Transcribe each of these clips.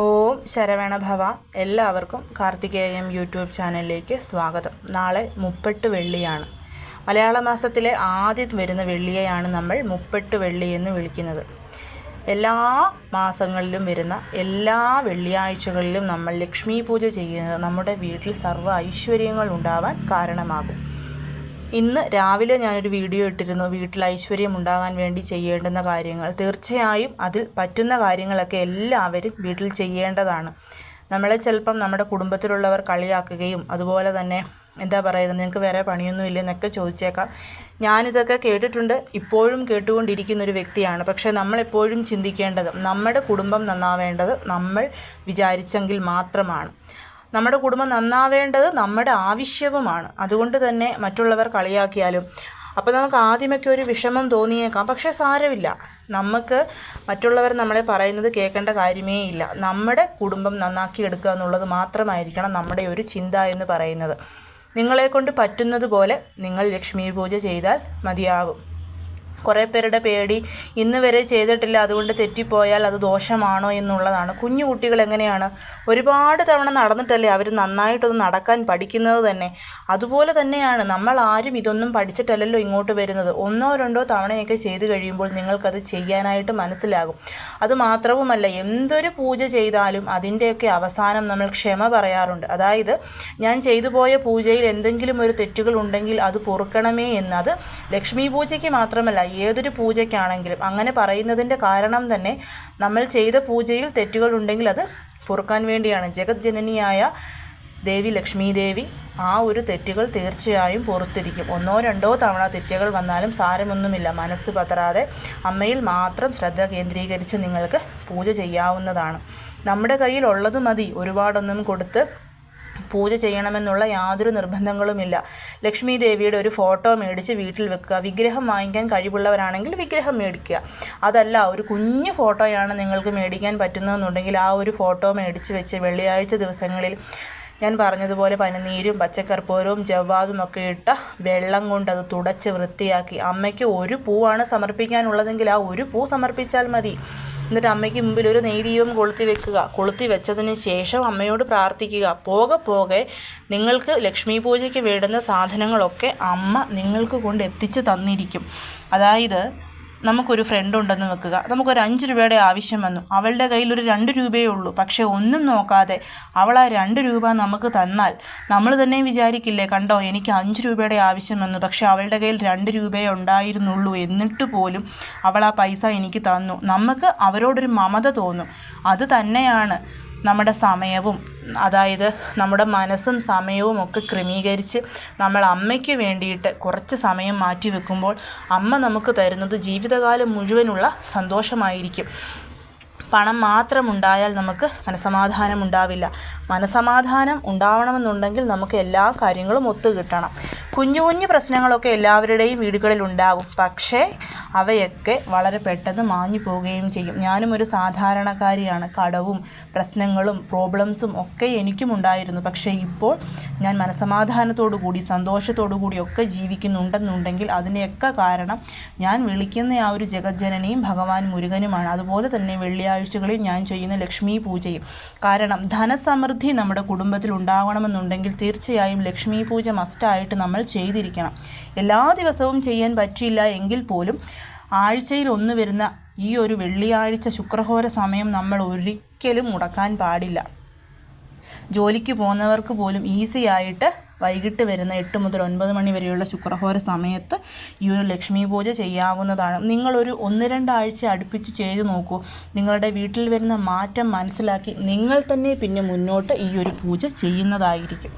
ഓം ശരവണ ഭവ എല്ലാവർക്കും കാർത്തികേയം യൂട്യൂബ് ചാനലിലേക്ക് സ്വാഗതം. നാളെ മുപ്പെട്ട് വെള്ളിയാണ്. മലയാള മാസത്തിലെ ആദ്യം വരുന്ന വെള്ളിയെയാണ് നമ്മൾ മുപ്പെട്ട് വെള്ളി എന്ന് വിളിക്കുന്നത്. എല്ലാ മാസങ്ങളിലും വരുന്ന എല്ലാ വെള്ളിയാഴ്ചകളിലും നമ്മൾ ലക്ഷ്മി പൂജ ചെയ്യുന്നത് നമ്മുടെ വീട്ടിൽ സർവ ഐശ്വര്യങ്ങൾ ഉണ്ടാവാൻ കാരണമാകും. ഇന്ന് രാവിലെ ഞാനൊരു വീഡിയോ ഇട്ടിരുന്നു. വീട്ടിൽ ഐശ്വര്യം ഉണ്ടാകാൻ വേണ്ടി ചെയ്യേണ്ടുന്ന കാര്യങ്ങൾ. തീർച്ചയായും അതിൽ പറ്റുന്ന കാര്യങ്ങളൊക്കെ എല്ലാവരും വീട്ടിൽ ചെയ്യേണ്ടതാണ്. നമ്മളെ ചിലപ്പം നമ്മുടെ കുടുംബത്തിലുള്ളവർ കളിയാക്കുകയും അതുപോലെ തന്നെ എന്താ പറയുന്നത് നിങ്ങൾക്ക് വേറെ പണിയൊന്നും ഇല്ലെന്നൊക്കെ ചോദിച്ചേക്കാം. ഞാനിതൊക്കെ കേട്ടിട്ടുണ്ട്. ഇപ്പോഴും കേട്ടുകൊണ്ടിരിക്കുന്ന ഒരു വ്യക്തിയാണ്. പക്ഷേ നമ്മളെപ്പോഴും ചിന്തിക്കേണ്ടത് നമ്മുടെ കുടുംബം നന്നാവേണ്ടത് നമ്മൾ വിചാരിച്ചെങ്കിൽ മാത്രമാണ്. നമ്മുടെ കുടുംബം നന്നാവേണ്ടത് നമ്മുടെ ആവശ്യവുമാണ്. അതുകൊണ്ട് തന്നെ മറ്റുള്ളവർ കളിയാക്കിയാലും. അപ്പോൾ നമുക്ക് ആദ്യമൊക്കെ ഒരു വിഷമം തോന്നിയേക്കാം. പക്ഷേ സാരമില്ല. നമുക്ക് മറ്റുള്ളവർ നമ്മളെ പറയുന്നത് കേൾക്കേണ്ട കാര്യമേ ഇല്ല. നമ്മുടെ കുടുംബം നന്നാക്കി എടുക്കുക എന്നുള്ളത് മാത്രമായിരിക്കണം നമ്മുടെ ഒരു ചിന്ത എന്ന് പറയുന്നത്. നിങ്ങളെക്കൊണ്ട് പറ്റുന്നത് പോലെ നിങ്ങൾ ലക്ഷ്മി പൂജ ചെയ്താൽ മതിയാകും കുറേ പേരുടെ പേടി ഇന്ന് വരെ ചെയ്തിട്ടില്ല അതുകൊണ്ട് തെറ്റിപ്പോയാൽ അത് ദോഷമാണോ എന്നുള്ളതാണ്. കുഞ്ഞു കുട്ടികൾ എങ്ങനെയാണ്? ഒരുപാട് തവണ നടന്നിട്ടല്ലേ അവർ നന്നായിട്ടൊന്ന് നടക്കാൻ പഠിക്കുന്നത് തന്നെ. അതുപോലെ തന്നെയാണ് നമ്മൾ ആരും ഇതൊന്നും പഠിച്ചിട്ടല്ലല്ലോ ഇങ്ങോട്ട് വരുന്നത്. ഒന്നോ രണ്ടോ തവണയൊക്കെ ചെയ്തു കഴിയുമ്പോൾ നിങ്ങൾക്കത് ചെയ്യാനായിട്ട് മനസ്സിലാകും. അതുമാത്രവുമല്ല എന്തൊരു പൂജ ചെയ്താലും അതിന്റെയൊക്കെ അവസാനം നമ്മൾ ക്ഷമ പറയാറുണ്ട്. അതായത് ഞാൻ ചെയ്തു പോയ പൂജയിൽ എന്തെങ്കിലും ഒരു തെറ്റുകൾ ഉണ്ടെങ്കിൽ അത് പൊറുക്കണമേ എന്നത് ലക്ഷ്മി പൂജയ്ക്ക് മാത്രമല്ല ഏതൊരു പൂജയ്ക്കാണെങ്കിലും അങ്ങനെ പറയുന്നതിന്റെ കാരണം തന്നെ നമ്മൾ ചെയ്ത പൂജയിൽ തെറ്റുകൾ ഉണ്ടെങ്കിൽ അത് പൊറുക്കാൻ വേണ്ടിയാണ്. ജഗജ്ജനനിയായ ദേവി ലക്ഷ്മി ദേവി ആ ഒരു തെറ്റുകൾ തീർച്ചയായും പുറത്തിരിക്കും. ഒന്നോ രണ്ടോ തവണ തെറ്റുകൾ വന്നാലും സാരമൊന്നുമില്ല. മനസ്സ് പതറാതെ അമ്മയിൽ മാത്രം ശ്രദ്ധ കേന്ദ്രീകരിച്ച് നിങ്ങൾക്ക് പൂജ ചെയ്യാവുന്നതാണ്. നമ്മുടെ കയ്യിലുള്ളത് മതി. ഒരുപാടൊന്നും കൊടുത്ത് പൂജ ചെയ്യണമെന്നുള്ള യാതൊരു നിർബന്ധങ്ങളുമില്ല. ലക്ഷ്മി ദേവിയുടെ ഒരു ഫോട്ടോ മേടിച്ച് വീട്ടിൽ വെക്കുക. വിഗ്രഹം വാങ്ങിക്കാൻ കഴിവുള്ളവരാണെങ്കിൽ വിഗ്രഹം മേടിക്കുക. അതല്ല ഒരു കുഞ്ഞു ഫോട്ടോയാണ് നിങ്ങൾക്ക് മേടിക്കാൻ പറ്റുന്നതെന്നുണ്ടെങ്കിൽ ആ ഒരു ഫോട്ടോ മേടിച്ച് വെച്ച് വെള്ളിയാഴ്ച ദിവസങ്ങളിൽ ഞാൻ പറഞ്ഞതുപോലെ പനിനീരും പച്ചക്കർപ്പൂരവും ജവ്വാതും ഒക്കെ ഇട്ട വെള്ളം കൊണ്ടത് തുടച്ച് വൃത്തിയാക്കി. അമ്മയ്ക്ക് ഒരു പൂവാണ് സമർപ്പിക്കാനുള്ളതെങ്കിൽ ആ ഒരു പൂ സമർപ്പിച്ചാൽ മതി. എന്നിട്ട് അമ്മയ്ക്ക് മുമ്പിൽ ഒരു നെയ്ദീപം കൊളുത്തി വെക്കുക. കൊളുത്തി വെച്ചതിന് ശേഷം അമ്മയോട് പ്രാർത്ഥിക്കുക. പോകെ പോകെ നിങ്ങൾക്ക് ലക്ഷ്മി പൂജയ്ക്ക് വേണ്ടുന്ന സാധനങ്ങളൊക്കെ അമ്മ നിങ്ങൾക്ക് കൊണ്ട് എത്തിച്ചു തന്നിരിക്കും. അതായത് നമുക്കൊരു ഫ്രണ്ട് ഉണ്ടെന്ന് വെക്കുക. നമുക്കൊരു അഞ്ച് രൂപയുടെ ആവശ്യം വന്നു. അവളുടെ കയ്യിൽ ഒരു രണ്ട് രൂപയേ ഉള്ളൂ. പക്ഷേ ഒന്നും നോക്കാതെ അവൾ ആ രണ്ട് രൂപ നമുക്ക് തന്നാൽ നമ്മൾ തന്നെ വിചാരിക്കില്ലേ കണ്ടോ എനിക്ക് അഞ്ച് രൂപയുടെ ആവശ്യം വന്നു. പക്ഷേ അവളുടെ കയ്യിൽ രണ്ട് രൂപയേ ഉണ്ടായിരുന്നുള്ളൂ. എന്നിട്ട് പോലും അവൾ ആ പൈസ എനിക്ക് തന്നു. നമുക്ക് അവരോടൊരു മമത തോന്നും. അത് തന്നെയാണ്. നമ്മുടെ സമയവും അതായത് നമ്മുടെ മനസ്സും സമയവും ഒക്കെ ക്രമീകരിച്ച് നമ്മൾ അമ്മയ്ക്ക് വേണ്ടിയിട്ട് കുറച്ച് സമയം മാറ്റി വെക്കുമ്പോൾ അമ്മ നമുക്ക് തരുന്നത് ജീവിതകാലം മുഴുവനുള്ള സന്തോഷമായിരിക്കും. പണം മാത്രമുണ്ടായാൽ നമുക്ക് മനസമാധാനം ഉണ്ടാവില്ല. മനസമാധാനം ഉണ്ടാവണമെന്നുണ്ടെങ്കിൽ നമുക്ക് എല്ലാ കാര്യങ്ങളും ഒത്തുകിട്ടണം കുഞ്ഞു കുഞ്ഞു പ്രശ്നങ്ങളൊക്കെ എല്ലാവരുടെയും വീടുകളിൽ ഉണ്ടാവും. പക്ഷേ അവയൊക്കെ വളരെ പെട്ടെന്ന് മാഞ്ഞു പോവുകയും ചെയ്യും. ഞാനും ഒരു സാധാരണക്കാരിയാണ്. കടവും പ്രശ്നങ്ങളും പ്രോബ്ലംസും ഒക്കെ എനിക്കും ഉണ്ടായിരുന്നു. പക്ഷേ ഇപ്പോൾ ഞാൻ മനസമാധാനത്തോടു കൂടി സന്തോഷത്തോടു കൂടി ഒക്കെ ജീവിക്കുന്നുണ്ടെന്നുണ്ടെങ്കിൽ അതിനെയൊക്കെ കാരണം ഞാൻ വിളിക്കുന്ന ആ ഒരു ജഗജ്ജനനിയും ഭഗവാൻ മുരുകനുമാണ്. അതുപോലെ തന്നെ വെള്ളിയാഴ്ചകളിൽ ഞാൻ ചെയ്യുന്ന ലക്ഷ്മി പൂജയും. കാരണം ധനസമൃദ്ധി നമ്മുടെ കുടുംബത്തിൽ ഉണ്ടാകണമെന്നുണ്ടെങ്കിൽ തീർച്ചയായും ലക്ഷ്മി പൂജ മസ്റ്റായിട്ട് നമ്മൾ ചെയ്തിരിക്കണം. എല്ലാ ദിവസവും ചെയ്യാൻ പറ്റില്ല എങ്കിൽ പോലും ആഴ്ചയിൽ ഒന്ന് വരുന്ന ഈ ഒരു വെള്ളിയാഴ്ച ശുക്രഹോര സമയം നമ്മൾ ഒരിക്കലും മുടക്കാൻ പാടില്ല. ജോലിക്ക് പോകുന്നവർക്ക് പോലും ഈസി ആയിട്ട് വൈകിട്ട് വരുന്ന എട്ട് മുതൽ ഒൻപത് മണി വരെയുള്ള ശുക്രഹോര സമയത്ത് ഈ ഒരു ലക്ഷ്മി പൂജ ചെയ്യാവുന്നതാണ്. നിങ്ങളൊരു ഒന്ന് രണ്ടാഴ്ച അടുപ്പിച്ച് ചെയ്ത് നോക്കൂ. നിങ്ങളുടെ വീട്ടിൽ വരുന്ന മാറ്റം മനസ്സിലാക്കി നിങ്ങൾ തന്നെ പിന്നെ മുന്നോട്ട് ഈ ഒരു പൂജ ചെയ്യുന്നതായിരിക്കും.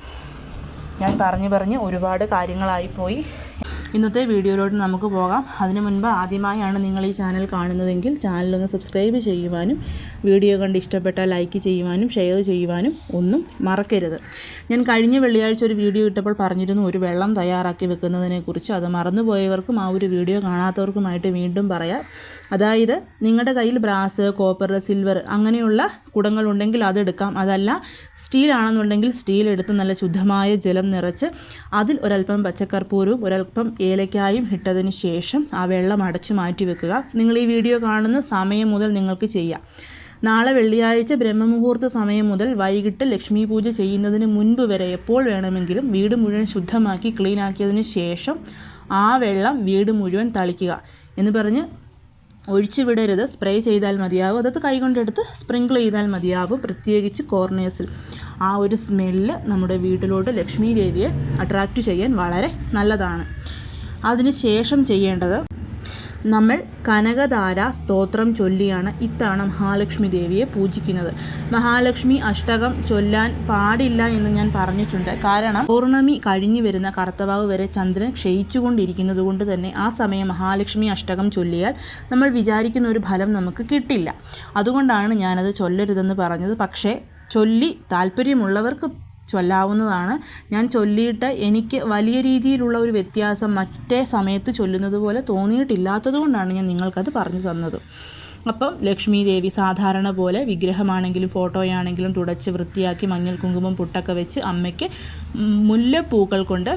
ഞാൻ പറഞ്ഞു പറഞ്ഞ് ഒരുപാട് കാര്യങ്ങളായിപ്പോയി ഇന്നത്തെ വീഡിയോയിലോട്ട് നമുക്ക് പോകാം. അതിനു മുൻപ് ആദ്യമായാണ് നിങ്ങൾ ഈ ചാനൽ കാണുന്നതെങ്കിൽ ചാനലൊന്ന് സബ്സ്ക്രൈബ് ചെയ്യുവാനും വീഡിയോ കണ്ട് ഇഷ്ടപ്പെട്ടാൽ ലൈക്ക് ചെയ്യുവാനും ഷെയർ ചെയ്യുവാനും ഒന്നും മറക്കരുത്. ഞാൻ കഴിഞ്ഞ വെള്ളിയാഴ്ച ഒരു വീഡിയോ ഇട്ടപ്പോൾ പറഞ്ഞിരുന്നു ഒരു വെള്ളം തയ്യാറാക്കി വെക്കുന്നതിനെക്കുറിച്ച് അത് മറന്നുപോയവർക്കും ആ ഒരു വീഡിയോ കാണാത്തവർക്കുമായിട്ട് വീണ്ടും പറയാം. അതായത് നിങ്ങളുടെ കയ്യിൽ ബ്രാസ് കോപ്പർ സിൽവർ അങ്ങനെയുള്ള കുടങ്ങളുണ്ടെങ്കിൽ അതെടുക്കാം അതല്ല സ്റ്റീൽ ആണെന്നുണ്ടെങ്കിൽ സ്റ്റീൽ എടുത്ത് നല്ല ശുദ്ധമായ ജലം നിറച്ച് അതിൽ ഒരല്പം പച്ചക്കർപ്പൂരവും ഒരല്പം ഏലക്കായും ഇട്ടതിന് ശേഷം ആ വെള്ളം അടച്ചു മാറ്റി വെക്കുക. നിങ്ങൾ ഈ വീഡിയോ കാണുന്ന സമയം മുതൽ നിങ്ങൾക്ക് ചെയ്യാം. നാളെ വെള്ളിയാഴ്ച ബ്രഹ്മമുഹൂർത്ത സമയം മുതൽ വൈകിട്ട് ലക്ഷ്മി പൂജ ചെയ്യുന്നതിന് മുൻപ് വരെ എപ്പോൾ വേണമെങ്കിലും വീട് മുഴുവൻ ശുദ്ധമാക്കി ക്ലീൻ ആക്കിയതിന് ശേഷം ആ വെള്ളം വീട് മുഴുവൻ തളിക്കുക എന്ന് പറഞ്ഞ് ഒഴിച്ചു വിടരുത്. സ്പ്രേ ചെയ്താൽ മതിയാവും. അതത് കൈകൊണ്ടെടുത്ത് സ്പ്രിങ്കിൾ ചെയ്താൽ മതിയാവും. പ്രത്യേകിച്ച് കോർണേഴ്സിൽ ആ ഒരു സ്മെല്ല് നമ്മുടെ വീട്ടിലോട്ട് ലക്ഷ്മി ദേവിയെ അട്രാക്റ്റ് ചെയ്യാൻ വളരെ നല്ലതാണ്. അതിന് ശേഷം ചെയ്യേണ്ടത് നമ്മൾ കനകധാര സ്തോത്രം ചൊല്ലിയാണ് ഇത്തവണ മഹാലക്ഷ്മി ദേവിയെ പൂജിക്കുന്നത്. മഹാലക്ഷ്മി അഷ്ടകം ചൊല്ലാൻ പാടില്ല എന്ന് ഞാൻ പറഞ്ഞിട്ടുണ്ട്. കാരണം പൗർണമി കഴിഞ്ഞു വരുന്ന കർത്തവാവ് വരെ ചന്ദ്രൻ ക്ഷയിച്ചുകൊണ്ടിരിക്കുന്നത് കൊണ്ട് തന്നെ ആ സമയം മഹാലക്ഷ്മി അഷ്ടകം ചൊല്ലിയാൽ നമ്മൾ വിചാരിക്കുന്ന ഒരു ഫലം നമുക്ക് കിട്ടില്ല. അതുകൊണ്ടാണ് ഞാനത് ചൊല്ലരുതെന്ന് പറഞ്ഞത്. പക്ഷേ ചൊല്ലി താല്പര്യമുള്ളവർക്ക് ചൊല്ലാവുന്നതാണ്. ഞാൻ ചൊല്ലിയിട്ട് എനിക്ക് വലിയ രീതിയിലുള്ള ഒരു വ്യത്യാസം മറ്റേ സമയത്ത് ചൊല്ലുന്നത് പോലെ തോന്നിയിട്ടില്ലാത്തത് കൊണ്ടാണ് ഞാൻ നിങ്ങൾക്കത് പറഞ്ഞു തന്നത്. അപ്പം ലക്ഷ്മി ദേവി സാധാരണ പോലെ വിഗ്രഹമാണെങ്കിലും ഫോട്ടോയാണെങ്കിലും തുടച്ച് വൃത്തിയാക്കി മഞ്ഞൾ കുങ്കുമം പുട്ടൊക്കെ വെച്ച് അമ്മയ്ക്ക് മുല്ലപ്പൂക്കൾ കൊണ്ട്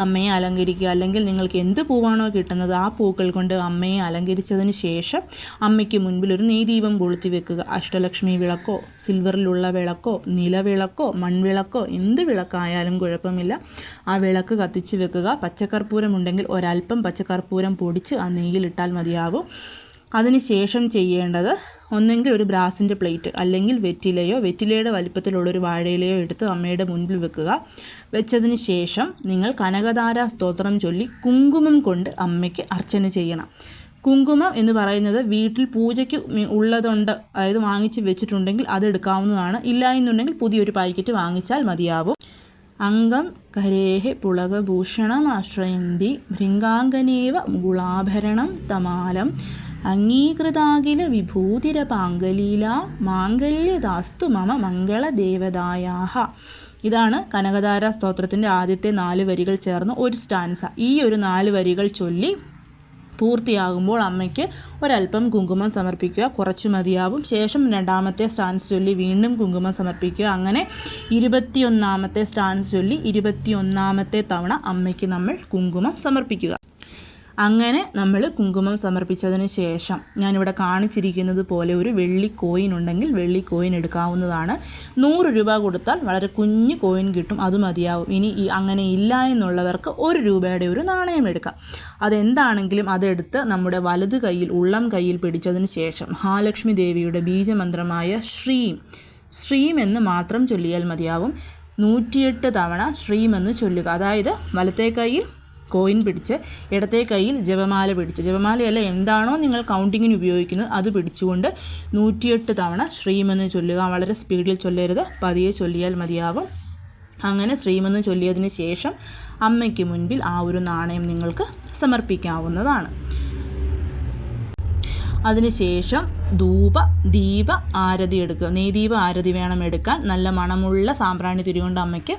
അമ്മയെ അലങ്കരിക്കുക. അല്ലെങ്കിൽ നിങ്ങൾക്ക് എന്ത് പൂവാണോ കിട്ടുന്നത് ആ പൂക്കൾ കൊണ്ട് അമ്മയെ അലങ്കരിച്ചതിന് ശേഷം അമ്മയ്ക്ക് മുൻപിൽ ഒരു നെയ്ദീപം കൊളുത്തി വെക്കുക. അഷ്ടലക്ഷ്മി വിളക്കോ സിൽവറിലുള്ള വിളക്കോ നിലവിളക്കോ മൺവിളക്കോ എന്ത് വിളക്കായാലും കുഴപ്പമില്ല. ആ വിളക്ക് കത്തിച്ച് വെക്കുക. പച്ചക്കർപ്പൂരം ഉണ്ടെങ്കിൽ ഒരൽപ്പം പച്ചക്കർപ്പൂരം പൊടിച്ച് ആ നെയ്യിലിട്ടാൽ മതിയാവും അതിനുശേഷം ചെയ്യേണ്ടത് ഒന്നെങ്കിൽ ഒരു ബ്രാസിന്റെ പ്ലേറ്റ് അല്ലെങ്കിൽ വെറ്റിലയോ വെറ്റിലയുടെ വലിപ്പത്തിലുള്ള ഒരു വാഴയിലയോ എടുത്ത് അമ്മയുടെ മുൻപിൽ വെക്കുക. വെച്ചതിന് ശേഷം നിങ്ങൾ കനകധാര സ്തോത്രം ചൊല്ലി കുങ്കുമം കൊണ്ട് അമ്മയ്ക്ക് അർച്ചന ചെയ്യണം. കുങ്കുമം എന്ന് പറയുന്നത് വീട്ടിൽ പൂജയ്ക്ക് ഉള്ളതുണ്ട് അതായത് വാങ്ങിച്ച് വെച്ചിട്ടുണ്ടെങ്കിൽ അത് എടുക്കാവുന്നതാണ്. ഇല്ല എന്നുണ്ടെങ്കിൽ പുതിയൊരു പാക്കറ്റ് വാങ്ങിച്ചാൽ മതിയാവും. അംഗം കരേഹ പുളകഭൂഷണമാശ്രയന്തി ഭൃംഗാംഗനേവ ഗുളാഭരണം തമാലം അംഗീകൃതാകില വിഭൂതിരപാങ്കലീല മാംഗല്യദാസ്തു മമ മംഗളദേവതായാഹ. ഇതാണ് കനകധാര സ്തോത്രത്തിന്റെ ആദ്യത്തെ നാല് വരികൾ ചേർന്ന് ഒരു സ്റ്റാൻസ ഈ ഒരു നാല് വരികൾ ചൊല്ലി പൂർത്തിയാകുമ്പോൾ അമ്മയ്ക്ക് ഒരല്പം കുങ്കുമം സമർപ്പിക്കുക കുറച്ചു മതിയാവും. ശേഷം രണ്ടാമത്തെ സ്റ്റാൻസ് ചൊല്ലി വീണ്ടും കുങ്കുമം സമർപ്പിക്കുക. അങ്ങനെ ഇരുപത്തിയൊന്നാമത്തെ സ്റ്റാൻസ് ചൊല്ലി ഇരുപത്തിയൊന്നാമത്തെ തവണ അമ്മയ്ക്ക് നമ്മൾ കുങ്കുമം സമർപ്പിക്കുക. അങ്ങനെ നമ്മൾ കുങ്കുമം സമർപ്പിച്ചതിന് ശേഷം ഞാനിവിടെ കാണിച്ചിരിക്കുന്നത് പോലെ ഒരു വെള്ളി കോയിൻ ഉണ്ടെങ്കിൽ വെള്ളി കോയിൻ എടുക്കാവുന്നതാണ്. നൂറ് രൂപ കൊടുത്താൽ വളരെ കുഞ്ഞു കോയിൻ കിട്ടും അത് മതിയാവും. ഇനി ഈ അങ്ങനെ ഇല്ല എന്നുള്ളവർക്ക് ഒരു രൂപയുടെ ഒരു നാണയം എടുക്കാം. അതെന്താണെങ്കിലും അതെടുത്ത് നമ്മുടെ വലത് കയ്യിൽ ഉള്ളം കയ്യിൽ പിടിച്ചതിന് ശേഷം മഹാലക്ഷ്മി ദേവിയുടെ ബീജമന്ത്രമായ ശ്രീം ശ്രീം എന്ന് മാത്രം ചൊല്ലിയാൽ മതിയാവും. നൂറ്റിയെട്ട് തവണ ശ്രീമെന്ന് ചൊല്ലുക. അതായത് വലത്തെ കോയിൻ പിടിച്ച് ഇടത്തെ കയ്യിൽ ജപമാല പിടിച്ച്. ജപമാലയല്ല എന്താണോ നിങ്ങൾ കൗണ്ടിങ്ങിന് ഉപയോഗിക്കുന്നത് അത് പിടിച്ചുകൊണ്ട് നൂറ്റിയെട്ട് തവണ ശ്രീമെന്ന് ചൊല്ലുക. വളരെ സ്പീഡിൽ ചൊല്ലരുത്. പതിയെ ചൊല്ലിയാൽ മതിയാവും. അങ്ങനെ ശ്രീമെന്ന് ചൊല്ലിയതിന് ശേഷം അമ്മയ്ക്ക് മുൻപിൽ ആ ഒരു നാണയം നിങ്ങൾക്ക് സമർപ്പിക്കാവുന്നതാണ്. അതിനുശേഷം ധൂപ ദീപ ആരതി എടുക്കുക. നെയ്ദീപ ആരതി വേണം എടുക്കാൻ. നല്ല മണമുള്ള സാമ്പ്രാണി തിരികൊണ്ട് അമ്മയ്ക്ക്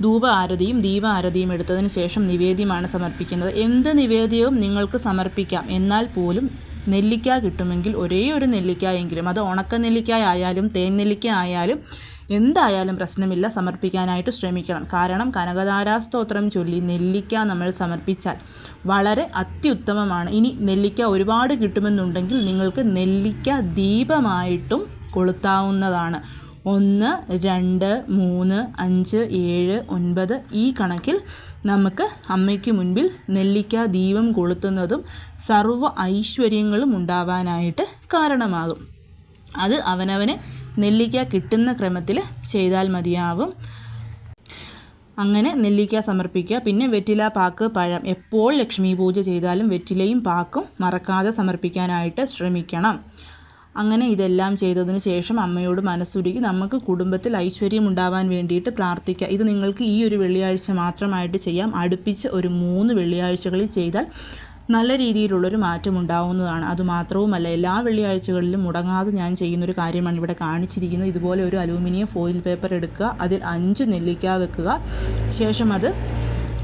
ധൂപ ആരതിയും ദീപ ആരതിയും എടുത്തതിന് ശേഷം നിവേദ്യമാണ് സമർപ്പിക്കുന്നത്. എന്ത് നിവേദ്യവും നിങ്ങൾക്ക് സമർപ്പിക്കാം. എന്നാൽ പോലും നെല്ലിക്ക കിട്ടുമെങ്കിൽ ഒരേ ഒരു നെല്ലിക്ക എങ്കിലും അത് ഉണക്ക നെല്ലിക്ക ആയാലും തേൻ നെല്ലിക്ക ആയാലും എന്തായാലും പ്രശ്നമില്ല സമർപ്പിക്കാനായിട്ട് ശ്രമിക്കണം. കാരണം കനകധാരാസ്തോത്രം ചൊല്ലി നെല്ലിക്ക നമ്മൾ സമർപ്പിച്ചാൽ വളരെ അത്യുത്തമമാണ്. ഇനി നെല്ലിക്ക ഒരുപാട് കിട്ടുമെന്നുണ്ടെങ്കിൽ നിങ്ങൾക്ക് നെല്ലിക്ക ദീപമായിട്ടും കൊളുത്താവുന്നതാണ്. ഒന്ന് രണ്ട് മൂന്ന് അഞ്ച് ഏഴ് ഒൻപത് ഈ കണക്കിൽ നമുക്ക് അമ്മയ്ക്ക് മുൻപിൽ നെല്ലിക്ക ദീപം കൊളുത്തുന്നതും സർവ ഐശ്വര്യങ്ങളും ഉണ്ടാവാനായിട്ട് കാരണമാകും. അത് അവനവന് നെല്ലിക്ക കിട്ടുന്ന ക്രമത്തിൽ ചെയ്താൽ മതിയാവും. അങ്ങനെ നെല്ലിക്ക സമർപ്പിക്കുക. പിന്നെ വെറ്റില പാക്ക് പഴം എപ്പോൾ ലക്ഷ്മി പൂജ ചെയ്താലും വെറ്റിലയും പാക്കും മറക്കാതെ സമർപ്പിക്കാനായിട്ട് ശ്രമിക്കണം. അങ്ങനെ ഇതെല്ലാം ചെയ്തതിന് ശേഷം അമ്മയോട് മനസ്സുരുകി നമുക്ക് കുടുംബത്തിൽ ഐശ്വര്യം ഉണ്ടാവാൻ വേണ്ടിയിട്ട് പ്രാർത്ഥിക്കുക ഇത് നിങ്ങൾക്ക് ഈ ഒരു വെള്ളിയാഴ്ച മാത്രമായിട്ട് ചെയ്യാം. അടുപ്പിച്ച് ഒരു മൂന്ന് വെള്ളിയാഴ്ചകളിൽ ചെയ്താൽ നല്ല രീതിയിലുള്ളൊരു മാറ്റം ഉണ്ടാവുന്നതാണ്. അതുമാത്രവുമല്ല എല്ലാ വെള്ളിയാഴ്ചകളിലും മുടങ്ങാതെ ഞാൻ ചെയ്യുന്നൊരു കാര്യമാണ് ഇവിടെ കാണിച്ചിരിക്കുന്നത്. ഇതുപോലെ ഒരു അലൂമിനിയം ഫോയിൽ പേപ്പർ എടുക്കുക അതിൽ അഞ്ച് നെല്ലിക്ക വെക്കുക. ശേഷം അത്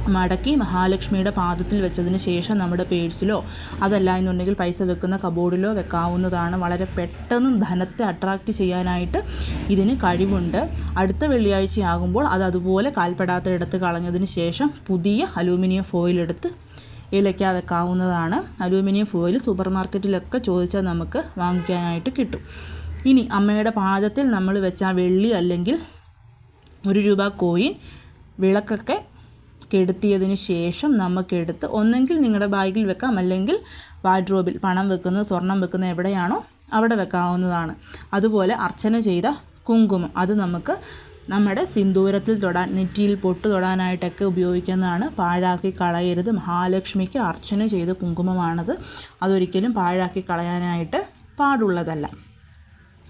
മടക്കി മഹാലക്ഷ്മിയുടെ പാദത്തിൽ വെച്ചതിന് ശേഷം നമ്മുടെ പേഴ്സിലോ അതല്ല എന്നുണ്ടെങ്കിൽ പൈസ വെക്കുന്ന കബോർഡിലോ വെക്കാവുന്നതാണ്. വളരെ പെട്ടെന്ന് ധനത്തെ അട്രാക്റ്റ് ചെയ്യാനായിട്ട് ഇതിന് കഴിവുണ്ട്. അടുത്ത വെള്ളിയാഴ്ചയാകുമ്പോൾ അത് അതുപോലെ കാൽപ്പെടാത്ത എടുത്ത് കളഞ്ഞതിന് ശേഷം പുതിയ അലൂമിനിയം ഫോയിൽ എടുത്ത് ഇലയ്ക്ക വെക്കാവുന്നതാണ്. അലൂമിനിയം ഫോയിൽ സൂപ്പർ മാർക്കറ്റിലൊക്കെ ചോദിച്ചാൽ നമുക്ക് വാങ്ങിക്കാനായിട്ട് കിട്ടും. ഇനി അമ്മയുടെ പാദത്തിൽ നമ്മൾ വെച്ച വെള്ളി അല്ലെങ്കിൽ ഒരു രൂപ കോയിൻ വിളക്കൊക്കെ കെടുത്തിയതിന് ശേഷം നമുക്കെടുത്ത് ഒന്നെങ്കിൽ നിങ്ങളുടെ ബാഗിൽ വെക്കാം. അല്ലെങ്കിൽ വാർഡ്രോബിൽ പണം വെക്കുന്നത് സ്വർണം വെക്കുന്നത് എവിടെയാണോ അവിടെ വെക്കാവുന്നതാണ്. അതുപോലെ അർച്ചന ചെയ്ത കുങ്കുമം അത് നമുക്ക് നമ്മുടെ സിന്ദൂരത്തിൽ തൊടാൻ നെറ്റിയിൽ പൊട്ട് തൊടാനായിട്ടൊക്കെ ഉപയോഗിക്കുന്നതാണ്. പാഴാക്കി കളയരുത്. മഹാലക്ഷ്മിക്ക് അർച്ചന ചെയ്ത കുങ്കുമമാണത്. അതൊരിക്കലും പാഴാക്കി കളയാനായിട്ട് പാടുള്ളതല്ല.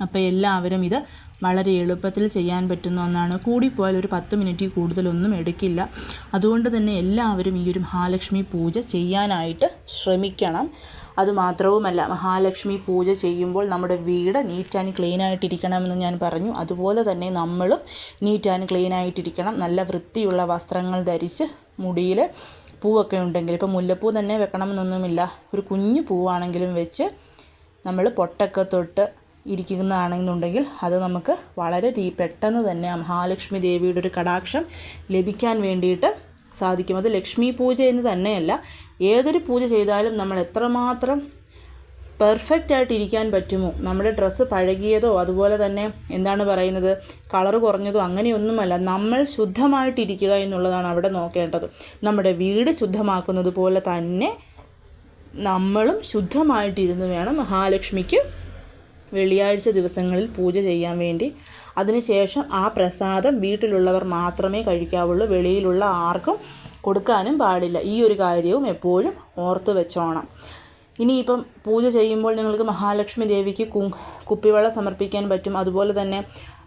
അപ്പോൾ എല്ലാവരും ഇത് വളരെ എളുപ്പത്തിൽ ചെയ്യാൻ പറ്റുന്ന ഒന്നാണ്. കൂടിപ്പോയാൽ ഒരു പത്ത് മിനിറ്റ് കൂടുതലൊന്നും എടുക്കില്ല. അതുകൊണ്ട് തന്നെ എല്ലാവരും ഈ ഒരു മഹാലക്ഷ്മി പൂജ ചെയ്യാനായിട്ട് ശ്രമിക്കണം. അതുമാത്രവുമല്ല മഹാലക്ഷ്മി പൂജ ചെയ്യുമ്പോൾ നമ്മുടെ വീട് നീറ്റ് ആൻഡ് ക്ലീൻ ആയിട്ടിരിക്കണമെന്ന് ഞാൻ പറഞ്ഞു. അതുപോലെ തന്നെ നമ്മളും നീറ്റ് ആൻഡ് ക്ലീൻ ആയിട്ടിരിക്കണം. നല്ല വൃത്തിയുള്ള വസ്ത്രങ്ങൾ ധരിച്ച് മുടിയിൽ പൂവൊക്കെ ഉണ്ടെങ്കിൽ. ഇപ്പോൾ മുല്ലപ്പൂ തന്നെ വെക്കണമെന്നൊന്നുമില്ല. ഒരു കുഞ്ഞു പൂവാണെങ്കിലും വെച്ച് നമ്മൾ പൊട്ടൊക്കെ തൊട്ട് ഇരിക്കുന്നതാണെന്നുണ്ടെങ്കിൽ അത് നമുക്ക് വളരെ പെട്ടെന്ന് തന്നെ മഹാലക്ഷ്മി ദേവിയുടെ ഒരു കടാക്ഷം ലഭിക്കാൻ വേണ്ടിയിട്ട് സാധിക്കും. അത് ലക്ഷ്മി പൂജ എന്ന് തന്നെയല്ല ഏതൊരു പൂജ ചെയ്താലും നമ്മൾ എത്രമാത്രം പെർഫെക്റ്റ് ആയിട്ട് ഇരിക്കാൻ പറ്റുമോ നമ്മുടെ ഡ്രസ്സ് പഴകിയതോ അതുപോലെ തന്നെ എന്താണ് പറയുന്നത് കളർ കുറഞ്ഞതോ അങ്ങനെയൊന്നുമല്ല നമ്മൾ ശുദ്ധമായിട്ടിരിക്കുക എന്നുള്ളതാണ് അവിടെ നോക്കേണ്ടത്. നമ്മുടെ വീട് ശുദ്ധമാക്കുന്നത് പോലെ തന്നെ നമ്മളും ശുദ്ധമായിട്ടിരുന്ന് വേണം മഹാലക്ഷ്മിക്ക് വെള്ളിയാഴ്ച ദിവസങ്ങളിൽ പൂജ ചെയ്യാൻ വേണ്ടി. അതിനുശേഷം ആ പ്രസാദം വീട്ടിലുള്ളവർ മാത്രമേ കഴിക്കാവുള്ളൂ. വെളിയിലുള്ള ആർക്കും കൊടുക്കാനും പാടില്ല. ഈ ഒരു കാര്യവും എപ്പോഴും ഓർത്ത് വെച്ചോണം. ഇനിയിപ്പം പൂജ ചെയ്യുമ്പോൾ നിങ്ങൾക്ക് മഹാലക്ഷ്മി ദേവിക്ക് കു കുപ്പിവെള്ളം സമർപ്പിക്കാൻ പറ്റും. അതുപോലെ തന്നെ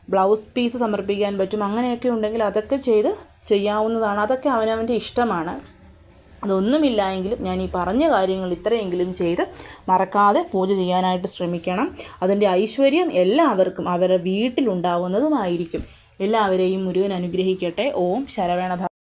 ബ്ലൗസ് പീസ് സമർപ്പിക്കാൻ പറ്റും. അങ്ങനെയൊക്കെ ഉണ്ടെങ്കിൽ അതൊക്കെ ചെയ്ത് ചെയ്യാവുന്നതാണ്. അതൊക്കെ അവനവന്റെ ഇഷ്ടമാണ്. അതൊന്നുമില്ല എങ്കിലും ഞാൻ ഈ പറഞ്ഞ കാര്യങ്ങൾ ഇത്രയെങ്കിലും ചെയ്ത് മറക്കാതെ പൂജ ചെയ്യാനായിട്ട് ശ്രമിക്കണം. അതിന്റെ ഐശ്വര്യം എല്ലാവർക്കും അവരുടെ വീട്ടിലുണ്ടാവുന്നതുമായിരിക്കും. എല്ലാവരെയും മുരുകൻ അനുഗ്രഹിക്കട്ടെ. ഓം ശരവണ